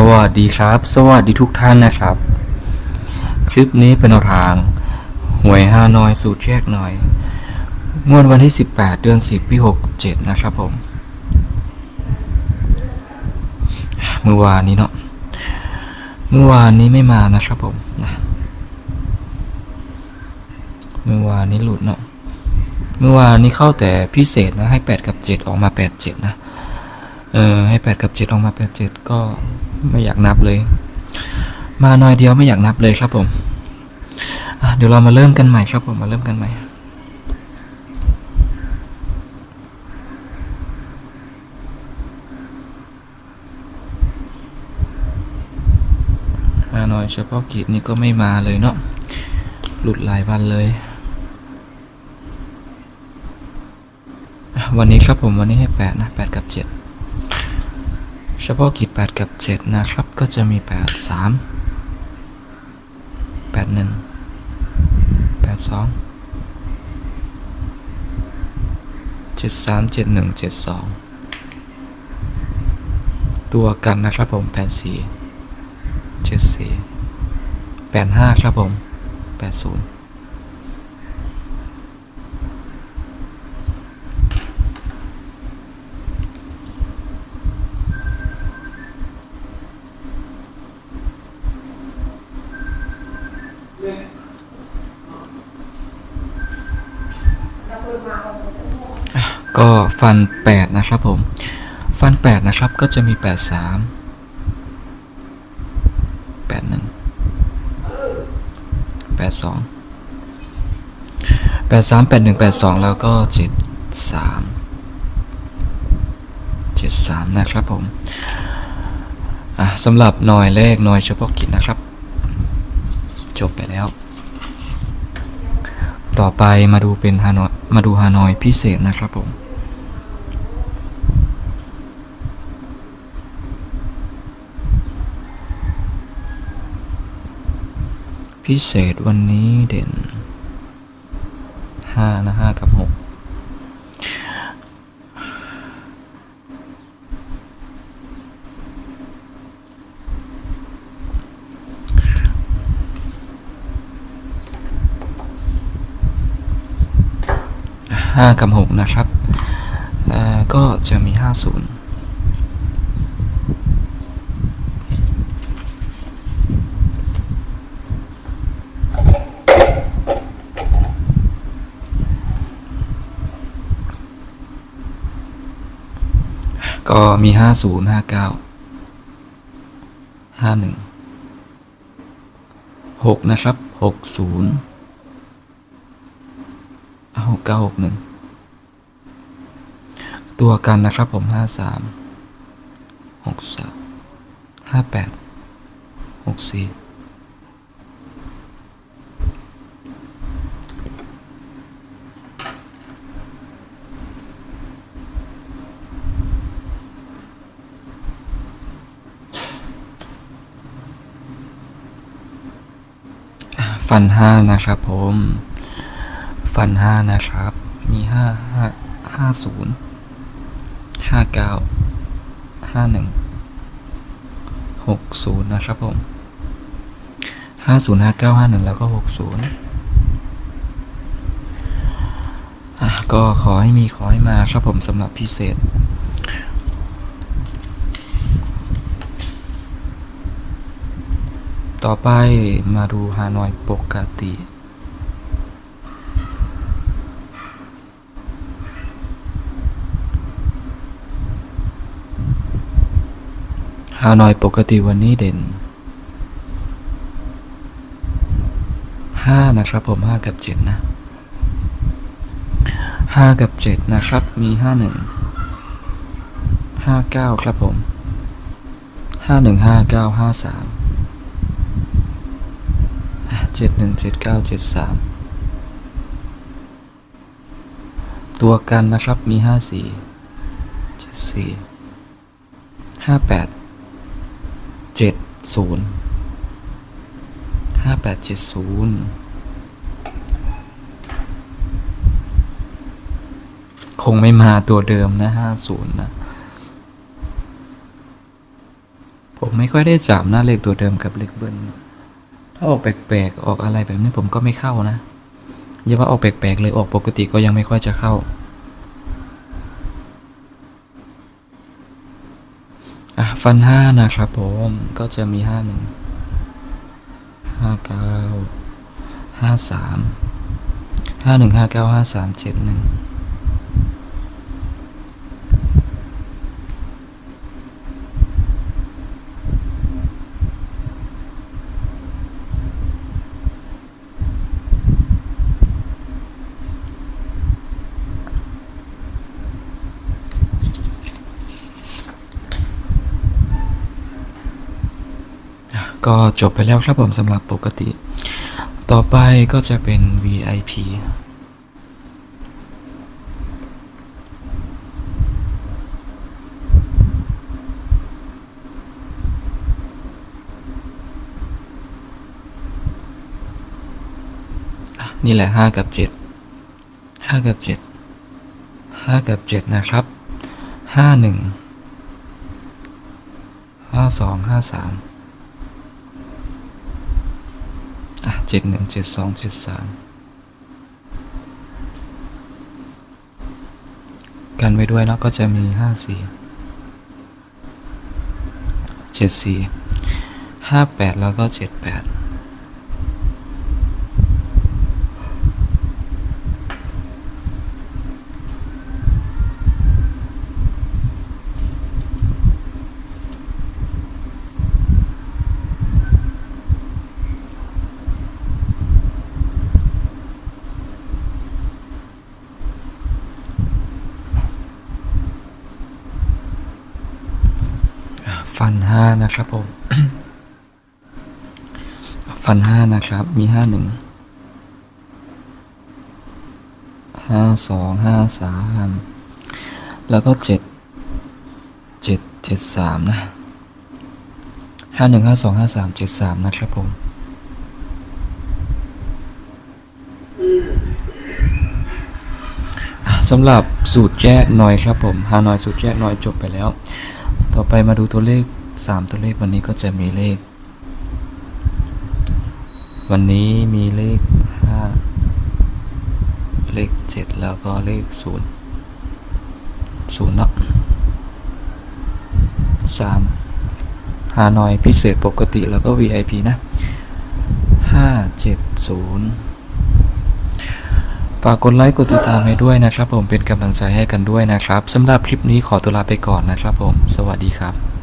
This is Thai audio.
สวัสดีครับ สวัสดีทุกท่านนะครับ คลิปนี้เป็นแนวทาง หวยฮานอยสูตรแยกหน่อยงวดวันที่ 18 เดือน 10 ปี 67 นะครับผม เมื่อวานนี้เนาะเมื่อวานนี้ไม่มานะครับผมนะเมื่อวานนี้หลุดเนาะเมื่อวานนี้เข้าแต่พิเศษนะให้ 8 กับ 7 ออกมา 8 7 นะเออให้ 8 กับ 7 ออกมา 8 7 ก็ ไม่อยากนับเลย มาหน่อยเดียวไม่อยากนับเลยครับผมเดี๋ยวเรามาเริ่มกันใหม่ครับผมมาเริ่มกันใหม่มาหน่อยเฉพาะกิจนี่ก็ไม่มาเลยเนาะหลุดหลายวันเลย วันนี้ครับผมวันนี้ให้แปดนะแปดกับเจ็ด เฉพาะกิจ8กับ 7 นะครับ ก็จะมี 8 3 8 1 8 2 7 3 7 1 7 2 ตัวกันนะครับผม 8 4 7 4 8 5 ครับผม 8 0 ก็ฟันแปดนะครับผม ฟันแปดนะครับ ก็จะมีแปดสามแปดหนึ่งแปดสองแปดสามแปดหนึ่งแปดสองแล้วก็เจ็ดสามเจ็ดสามนะครับผมสำหรับหน่อยเลขหน่อยเฉพาะกิจนะครับ จบไปแล้ว ต่อไปมาดูเป็นฮานอยมาดูฮานอยพิเศษนะครับผม พิเศษวันนี้เด่นห้านะห้ากับหก5กับ 6 นะครับ ก็จะมี 50 ก็มีห้าศูนย์ห้าเก้าห้าหนึ่งหกนะครับหกศูนย์หกเก้าหกหนึ่งตัวกันนะครับผมห้าสามหกสามห้าแปดหกสี่ ฟันห้านะครับผม ฟันห้านะครับ มีห้าห้าห้าศูนย์ห้าเก้าห้าหนึ่งหกศูนย์นะครับผมห้าศูนย์ห้าเก้าห้าหนึ่งแล้วก็หกศูนย์ก็ขอให้มีขอให้มาครับผมสำหรับพิเศษ ต่อไปมาดูฮานอยปกติ ฮานอยปกติวันนี้เด่นห้านะครับผมห้ากับเจ็ดนะห้ากับเจ็ดนะครับ มีห้าหนึ่งห้าเก้าครับผมห้าหนึ่งห้า เจ็ดหนึ่งเจ็ดเก้าเจ็ดสามตัวกันนะครับมีห้าสี่เจ็ดสี่ห้าแปดเจ็ดศูนย์ห้าแปดเจ็ดศูนย์คงไม่มาตัวเดิมนะห้าศูนย์นะผมไม่ค่อยได้จับหน้าเลขตัวเดิมกับเลขเบิ้ล ถ้าออกแปลกๆออกอะไรแบบนี้ผมก็ไม่เข้านะอย่าว่าออกแปลกๆเลยออกปกติก็ยังไม่ค่อยจะเข้า อะฟันห้านะครับผมก็จะมีห้าหนึ่งห้าเก้าห้าสามห้าหนึ่งห้าเก้าห้าสามเจ็ดหนึ่ง ก็จบไปแล้วครับผมสำหรับปกติ ต่อไปก็จะเป็น VIP นี่แหละ 5 กับ 7 5 กับ 7 5 กับ 7 นะครับ 5 1 5 2 5 3 เจ็ดหนึ่งเจ็ดสองเจ็ดสามกันไว้ด้วยเนาะก็จะมีห้าสี่เจ็ดสี่ห้าแปดแล้วก็เจ็ดแปด ฟันห้านะครับผม ฟันห้านะครับ มีห้าหนึ่งห้าสองห้าสามแล้วก็เจ็ดเจ็ดเจ็ดสามนะห้าหนึ่งห้าสองห้าสามเจ็ดสามนะครับผมสำหรับสูตรแยกหน่อยครับผมฮานอยสูตรแยกหน่อยจบไปแล้ว ต่อไปมาดูตัวเลขสามตัวเลขวันนี้ก็จะมีเลข วันนี้มีเลขห้าเลขเจ็ดแล้วก็เลขศูนย์ศูนย์เนาะสามฮานอยพิเศษปกติแล้วก็ VIP นะห้าเจ็ดศูนย์ ฝากกดไลค์กดติดตามให้ด้วยนะครับ ผมเป็นกำลังใจให้กันด้วยนะครับสำหรับคลิปนี้ขอตัวลาไปก่อนนะครับ ผม สวัสดีครับ